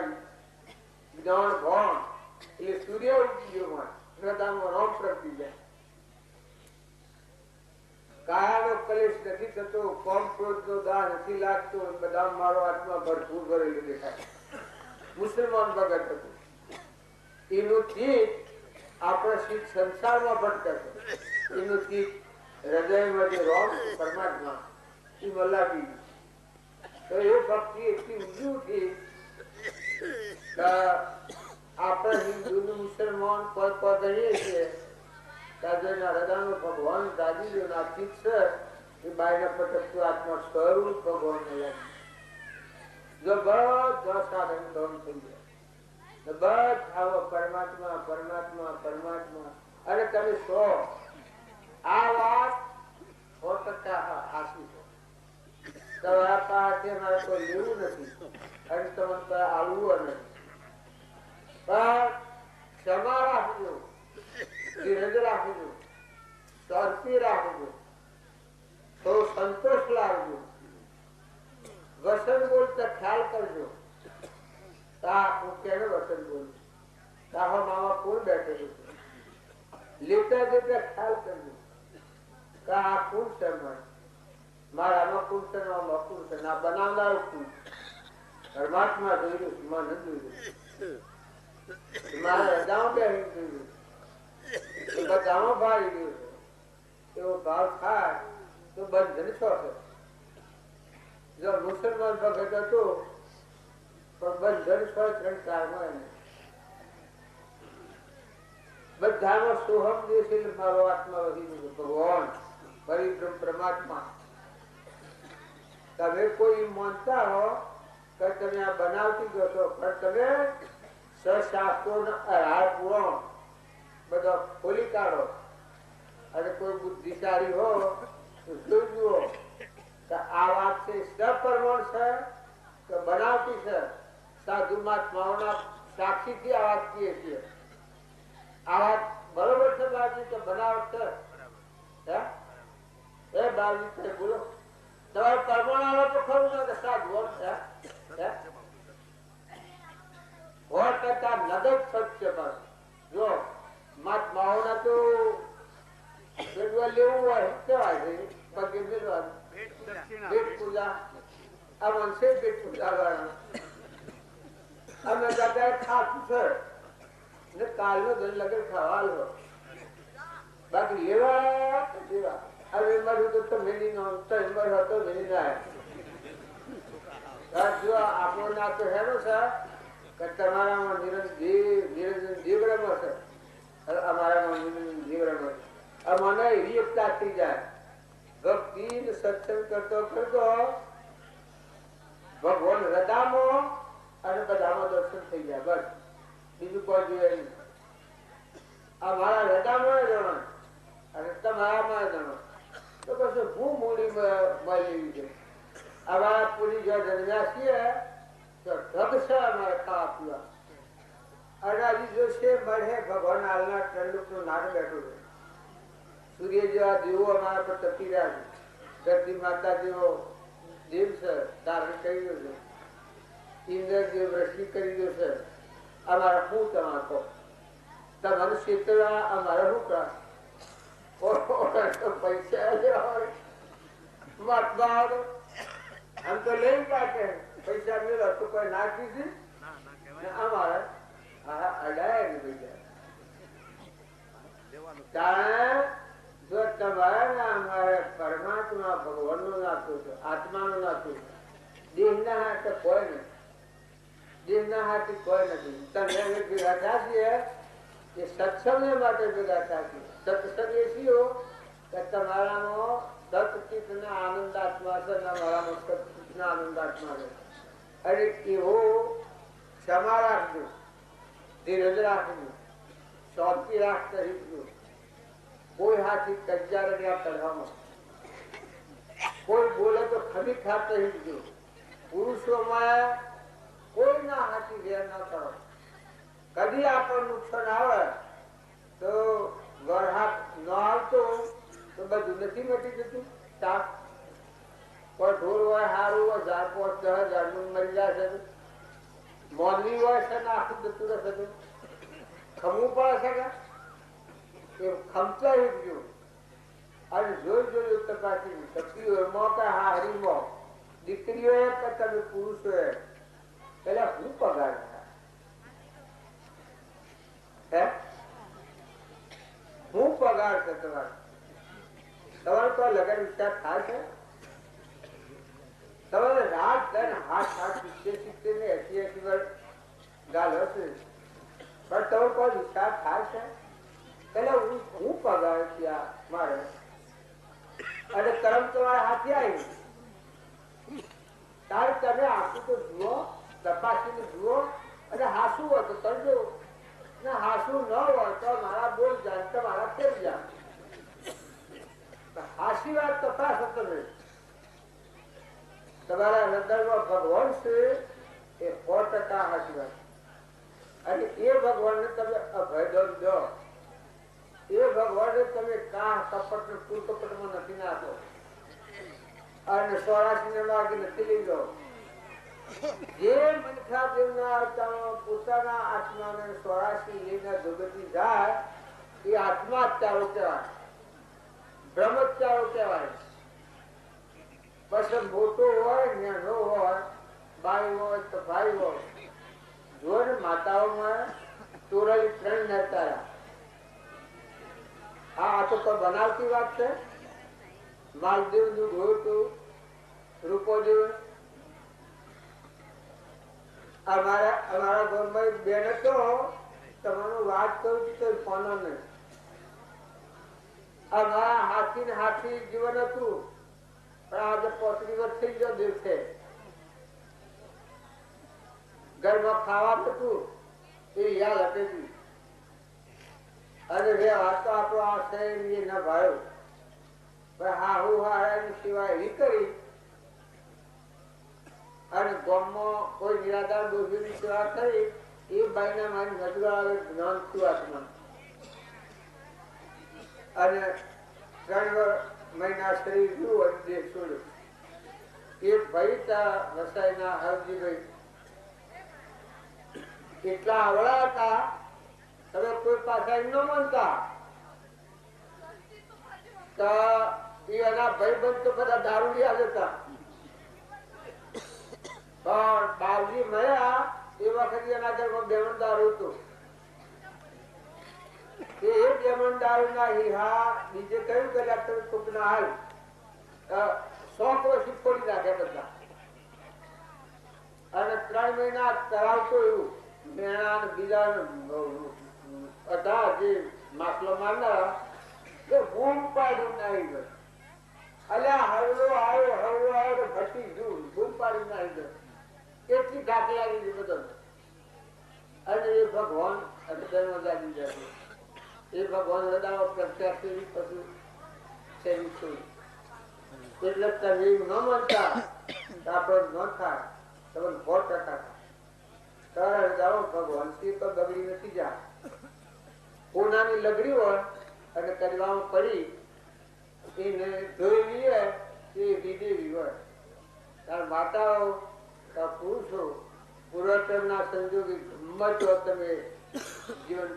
જ્ઞાન ભણ એટલે સૂર્ય ઉગી ગયો માં હૃદયમાં રામ પ્રગટી જાય. કાયાનો કલેશ નથી થતો. કોમ ક્રોધ નો દાહ નથી લાગતો. બધા મારો આત્મા ભરપૂર ભરેલો દેખાય. મુસલમાન ભગત હતું. એનું ચિત્ત આપણા ચિત્ત સંસારમાં ભટકે છે. એનું ચિત્ત હૃદયમાં જે રોગ પરમાત્મા, એ મલાકી તો એ ભક્તિ એટલી ઊંધી કે જો બધા સાધન ધન થઈ બધા પરમાત્મા પરમાત્મા પરમાત્મા. અરે તમે સો. આ વાત સો ટકા હાસી લેવું નથી આવવું ક્ષમા રાખજો ધીરજ રાખજો, તો સંતોષ લાવજો. વસન બોલતા ખ્યાલ કરજો. તા હું કેનો વસન બોલું? તાહો મામા કોણ બેઠેલું લેતા દેતા ખ્યાલ કરજો. કા આ કોણ મારે મારામાં કોણ છે ને આમાં કોણ છે ના બનાવનાર કોણ પરમાત્મા જોયું માં જોયું. બધામાં બંધન જો મુસલમાન ભગત હતો, પણ બંધન છો ત્રણ ચારમાં એને. બધામાં સોહમ એટલે મારો આત્મા વધી ગયો ભગવાન પરિબ્રહ્મ પરમાત્મા. તમે કોઈ માનતા હો કે તમે આ બનાવતી ગયો છો, પણ તમે સશાસ્ત્રો હાર પૂરો બધો ખોલી કાઢો. અને કોઈ બુદ્ધિશાળી હો, તો જુઓ આ વાત છે સપરમાણ છે કે બનાવતી છે. સાધુ મહાત્માઓના સાક્ષીથી આ વાત કહીએ છીએ. આ વાત બરોબર છે બાજી કે બનાવટ છે? એ બાજી બોલો. તમારે પરમાણ તો ખરું ને કે સાધુ છે? લેવું છે ભેટ પૂજા. આ અમે દાદા ખાતું છે. ને કાલનો ધન લગન ખાવા લો બાકી લેવા કે જો આપણો ના તો હેરો છે તમારામાં નિરંજન દેવ નિરંજન છે. હવે અમારામાં નિરંજન દેવ રમો છે. આ મને એવી થઈ જાય. ભક્તિ સત્સંગ કરતો કરતો ભગવાન હૃદયમાં અને બધામાં દર્શન થઈ જાય, બસ. બીજું કોઈ જોઈએ આ મારા હૃદયમાં જણો અને તમારામાં જણો તો પછી હું મૂડી મળી છે આવા પૂરી જો જન્મ્યા છીએ, તો ઢગ છે અમારે ખાવા પીવા અડાજી જો છે મળે ભગવાન હાલના ટંડુકનું નાક બેઠું છે. સૂર્ય જેવા દેવો અમારા પર તપી રહ્યા છે. ધરતી માતા જેવો દેવ છે, ધારણ કરી દો છે. ઇન્દ્ર જેવ વૃષ્ટિ કરી દો છે. અમારા શું તમારો? તમારું ક્ષેત્ર અમારા શું કરા નાખી તમારે અમારે પરમાત્મા ભગવાનનું નાખવું છે. આત્મા નું નાખવું છે. દેહ ના હાથે કોઈ નથી. દેહ ના હાથે કોઈ નથી. તમે રજા થશે એ સત્સંગ માટે ભેગા થાય સત્સંગ એ શીઓ કે તમારામાં સતચિત ના આનંદાત્મા છે ને અમારામાં સતચિત ના આનંદાત્મા છે અને એવો ક્ષમા રાખજો. ધીરજ રાખજો. શાંતિ રાખતા શીખજો કોઈ હાથી કજ્જા રહ્યા કરવામાં કોઈ બોલે તો ખમી ખાતા શીખજો પુરુષોમાં કોઈ ના હાથી વેર ન કરો. કદી આપણને નુકસાન આવે તો ગરહાક ન આવતો તો બધું નથી મટી જતું. તાપ. કોઈ ઢોર હોય સારું હોય ચાર પાંચ દસ હજારનું મરી જાય છે મોનવી હોય છે ને આખું જતું રહેશે તો. ખમવું પડે છે કે? એ ખમચાઈ ગયું. અને જોઈ જોયું તપાસી શક્તિઓ મોકા હારીમાં દીકરીઓ કે તમે પુરુષો પેલા હું પગાર થાય? હે હું પગાર છે તમારો. તમારે તો લગન વિચાર થાય છે? તમારે રાત દન હાથ હાથ સિત્તેર સિત્તેર ને એસી એસી વર્ષ ગાલ હશે. પણ તમારો કોઈ વિચાર થાય છે? પેલા હું હું પગાર ત્યાં મારે. અને કરમ તમારા હાથે આવી તારે તમે આખું તો જુઓ, તપાસીને જુઓ અને હાસુ હોય તો કરજો. એ સો ટકા હાસી અને એ ભગવાનને તમે અભય દો એ ભગવાને તમે કા કપટ ને કુલ નાખો. અને સોળાસી ને માર્ગે નથી લીધો મોટો હોય ન હોય, બાઈ હોય તો ભાઈ હોય. જો ને માતાઓમાં ચોરાલી ત્રણ નતારા હા, આ તો બનાવતી વાત છે? માલદેવનું ગોતું રૂપોદેવ અમારા અમારા બેન હતો. તમારો વાત કરું તો ફોન ને અમારા હાથી ને હાથી જીવન હતું. પણ આજે પોતરી વર્ષ થઈ ગયો દિવસે. ઘરમાં ખાવા હતું. એ યાદ હતી અને બે વાતો આપણો આ શરીર ન ભાયો. પણ હા હું હારાની સિવાય એ કરી. અને ગામમાં કોઈ નિરાધાર દોષીની સેવા કરી, એ બાઈના મારી નજરો આવે જ્ઞાન સુવાસમાં અને ત્રણ મહિના શરીર જુઓ અને છોડ્યું. એક ભાઈ તા વસાઈના હરજીભાઈ એટલા આવડા હતા, હવે કોઈ પાછા ન માનતા. એ એના ભાઈ બંધ તો બધા દારૂડિયા જ હતા. પણ બાવજી મળ્યા એ વખતે એના ઘરમાં બેમણદાર હતું. એ બેમણદાર ના હિહા બીજે કયું કર્યા તમે કોક ના હાલ વર્ષથી ફોડી નાખે બધા. અને ત્રણ મહિના કરાવતો એવું. મેણા બીજા હતા જે માસલો મારનારા, એ બૂમ પાડ્યું નાહી ગયો. અલ્યા હરલો આવ્યો હરલો આવ્યો ભટી ગયું બૂમ પાડી નાહી ગયો. કેટલી ઠાકી આવી ગઈ બધો? અને એ ભગવાન હૃદયમાં લાગી જશે એ ભગવાન હૃદય પ્રત્યાશ પછી શરીર છોડ્યું એટલે તમે ન માનતા આપણે ન થાય, તમે સો ટકા તારા હૃદય ભગવાનથી તો બગડી નથી જા કોનાની લગડી હોય અને કડવામાં પડી, એને જોઈ લઈએ એ વિદેવી હોય. તાર માતાઓ તાર પુરુષો ના સંજોગી ગમતો તમે જીવન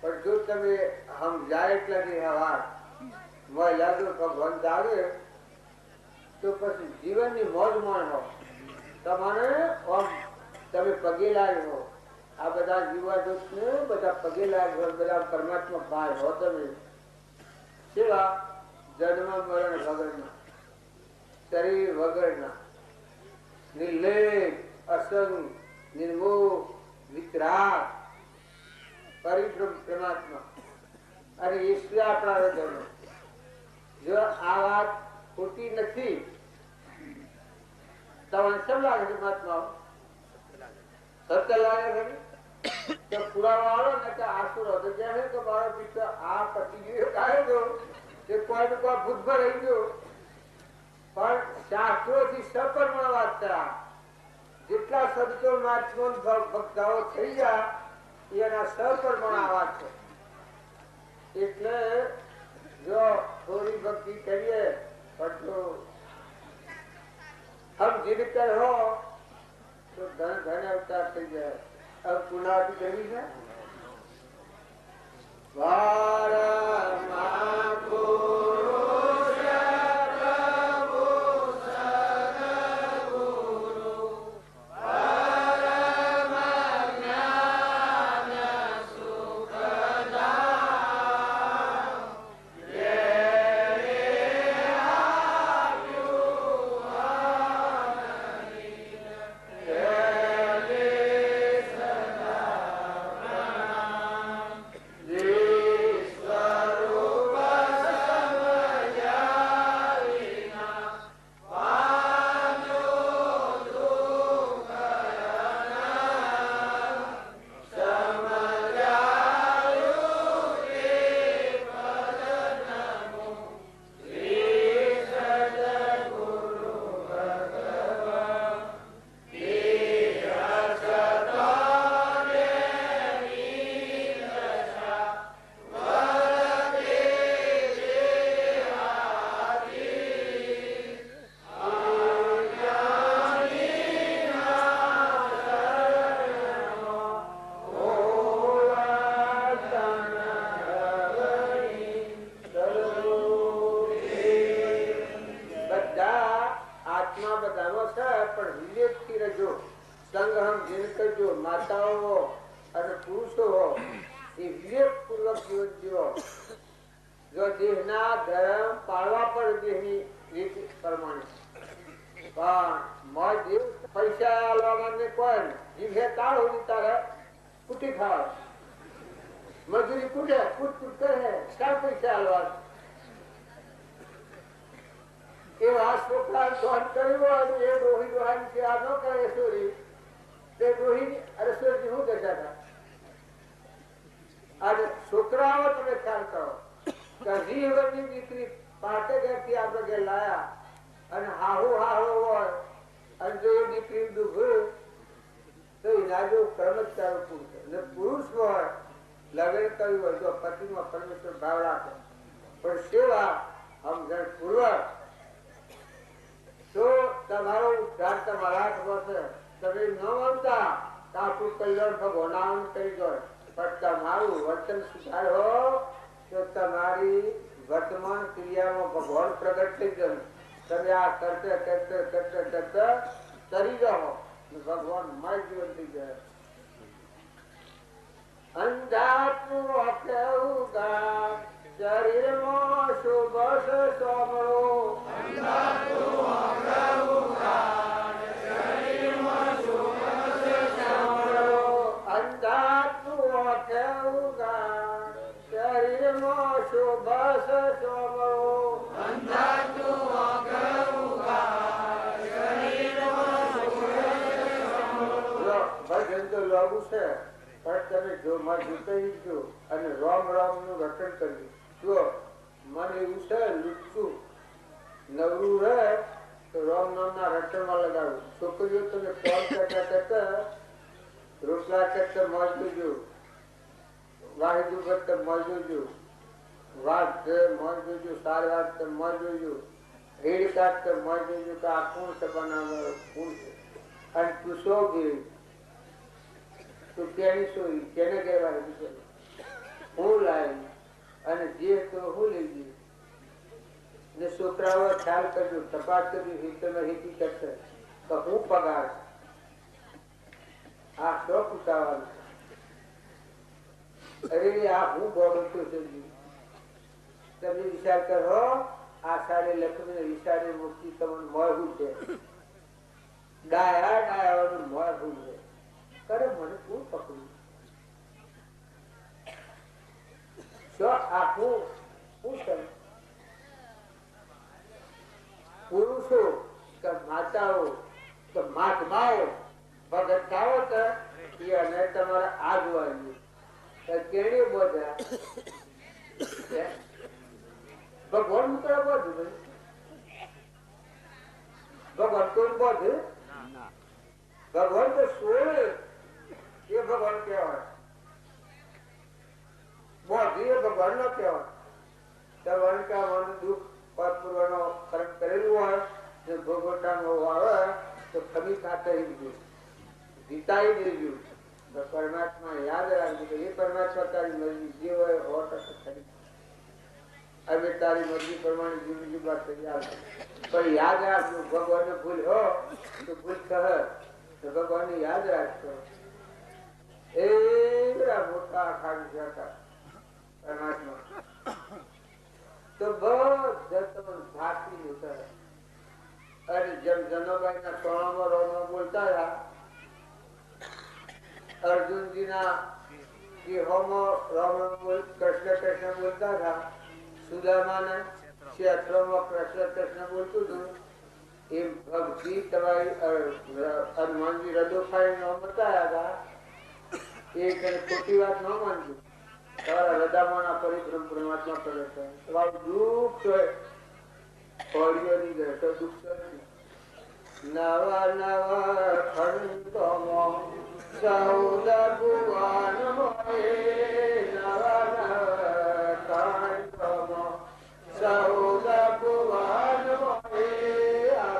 પણ જો તમે હમ જાય એટલા ની હવા મોય લાગ્યો ભગવાન આવે તો પછી જીવનની મોજ માણો. તમારે આમ તમે પગે લાગ્યો આ બધા જીવાદોષ બધા પગે લાગ્યો બધા પરમાત્મા ભાઈ હો તમે. સેવા જન્મ, મરણ વગરના, શરીર વગરના. નિર્લેપ, અસંગ લાગે છે લાગે છે? કે પુરાવા કે આસુરો તો છે કે મારો આ પતિ ગયો ગયો, કે કોઈ ને કોઈ ભૂત ભરાઈ ગયો. પણ શાસ્ત્રો થી સપરમાં વાત જેટલા શબ્દો મહાત્મા ભક્તાઓ થઈ ગયા, એના સપરમાં આ વાત છે એટલે જો થોડી ભક્તિ કરીએ, પણ જો હમ જીદ હો, તો ધન ધન અવતાર થઈ જાય હવે પુનાવતી કરવી છે વારમા જો ધર્મ પાળવા પણ દેહની રીત પ્રમાણે પણ મોજ એવું પૈસા આલવાને પણ જીભે તાળ હોવી તારે કુટી ખાવ. મજૂરી કુટે કુટ કુટ કરે ચાર પૈસા આલવા? એવા છોકરા દોહન કર્યું હોય, એ ડોહી દોહન છે આ ન કરે સોરી. તે ડોહી સોરી શું કહેતા હતા? આજે છોકરાઓ તમે ખ્યાલ કરો. કે વીસ વર્ષની દીકરી પુરુષ હોય, લગ્ન કર્યું હોય, તો પતિમાં પરમેશ્વર ભાવ રાખે. પણ સેવા પૂર્વક, તો તમારો ઉદ્ધાર તમારા હાથમાં તમે ન માનતા આપણું કલ્યાણ ભગવાન કરી દો. પણ તમારું વર્તન સુધારો તો તમારી વર્તમાન ક્રિયામાં ભગવાન પ્રગટ થઈ ગયું. તમે આ કરતા કરતા કરતા કરતા તરી જાઓ ભગવાન માય જીવન થઈ ગયા અંધાત્મુ કેવું શરીરમાં શુભ સોમરો અંધાત્મુ જો માં જીતાઈ જો અને રોમ રોમનું રટણ કર્યું. જો મને એવું છે લૂટતું નવરું રહે, તો રોમ રોમ ના રટણમાં લગાવ્યું છોકરીઓ તમે રોટલા કરતા મોજ જોજો વાહિદું કરતા મોજ જોજો વાત છે મોજ જોજો સારી વાત છે મોજ જોજો હેડ કાઢ મોજ જોજો કે આ કોણ છે બનાવનારો કોણ છે? અને તું શો ગઈ તું કેને કહેવાય હું લાવી અને તો તો આ શોખ ઉતારવાનું અરે આ હું બોલું છું તમે વિચાર કરો, આ સારી લક્ષ્મી વિચારે મુક્તિ તમને મળવું છે. ડાયા ડાયાનું મળવું છે. કરે મને પકડ્યું જો પુરુષો કે માતાઓ કે મહાત્માઓ ભગતાઓ કે એ અને તમારે આ કેણી બધા ભગવાન મુકડા બધું ભગવાન કોઈ બધું. ભગવાન તો સોળ એ ભગવાન કહેવાય. બોધી એ ભગવાન નો કહેવાય. ભગવાન કે યાદ રાખજો એ પરમાત્મા તારી મરજી, જે હોય સો ટકા તારી મરજી પ્રમાણે જીવી જીવવા તૈયાર પણ યાદ રાખજો ભગવાન ભૂલ હો, તો ભૂલ કહે તો ભગવાન યાદ રાખજો. બોલતા હતા સુદામાને ક્ષેત્રમાં બોલતું હતું. એ ભક્તિ હનુમાનજી રદોફાઈ નો બતાવ્યા હતા. એ ખોટી વાત ન માનજો. તમારા